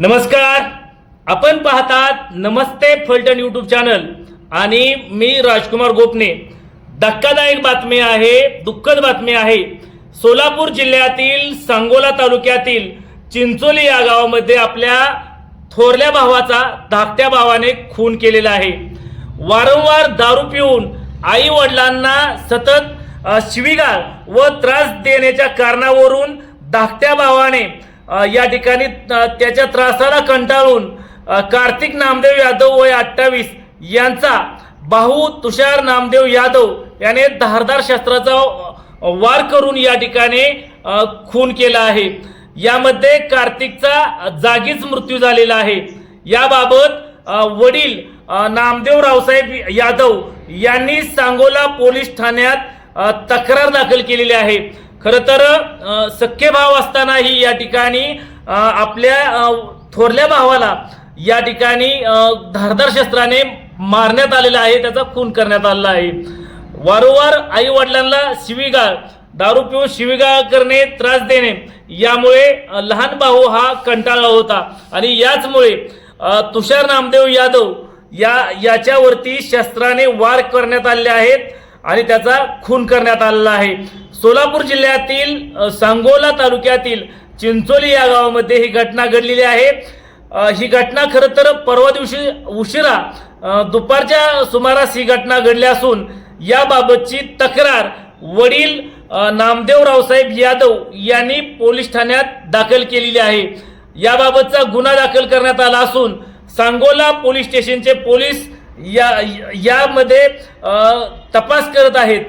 नमस्कार. आपण पाहतात नमस्ते फलटण यूट्यूब चॅनल आणि मी राजकुमार गोपने. धक्कादायक बातमी आहे दुःखद बातमी आहे. सोलापूर जिल्ह्यातील सांगोला तालुक्यातील चिंचोली या गावामध्ये आपल्या थोरल्या भावाचा धाकट्या भावाने खून केलेला आहे. वारंवार दारू पिऊन आई वडिलांना सतत शिवीगाळ व त्रास देण्याच्या कारणावरून धाकट्या भावाने या ठिकाणी त्याच्या त्रासाला कंटाळून कार्तिक नामदेव यादव वय अठ्ठावीस यांचा भाऊ तुषार नामदेव यादव याने धारदार शस्त्राचा वार करून या ठिकाणी खून केला आहे. यामध्ये कार्तिकचा जागीच मृत्यू झालेला आहे. याबाबत वडील नामदेव रावसाहेब यादव यांनी सांगोला पोलीस ठाण्यात तक्रार दाखल केलेली आहे. खरं तर सख्खे भाव असतानाही या ठिकाणी आपल्या थोरल्या भावाला या ठिकाणी धारदार शस्त्राने मारण्यात आलेला आहे त्याचा खून करण्यात आलेला आहे. वारंवार आई वडिलांना शिवीगाळ दारू पिऊन शिवीगाळ करणे त्रास देणे यामुळे लहान भाऊ हा कंटाळला होता. आणि याचमुळे तुषार नामदेव यादव या याच्यावरती शस्त्राने वार करण्यात आले आहेत. आणि त्याचा खून करण्यात आलेला आहे. सोलापूर जिल्ह्यातील सांगोला तालुक्यातील चिंचोली या गावामध्ये ही घटना घडलेली आहे. ही घटना खरं तर परवा दिवशी उशिरा दुपारच्या सुमारास ही घटना घडली असून याबाबतची तक्रार वडील नामदेव रावसाहेब यादव यांनी पोलीस ठाण्यात दाखल केलेली आहे. याबाबतचा गुन्हा दाखल करण्यात आला असून सांगोला पोलीस स्टेशनचे पोलीस या यामध्ये तपास करत आहेत.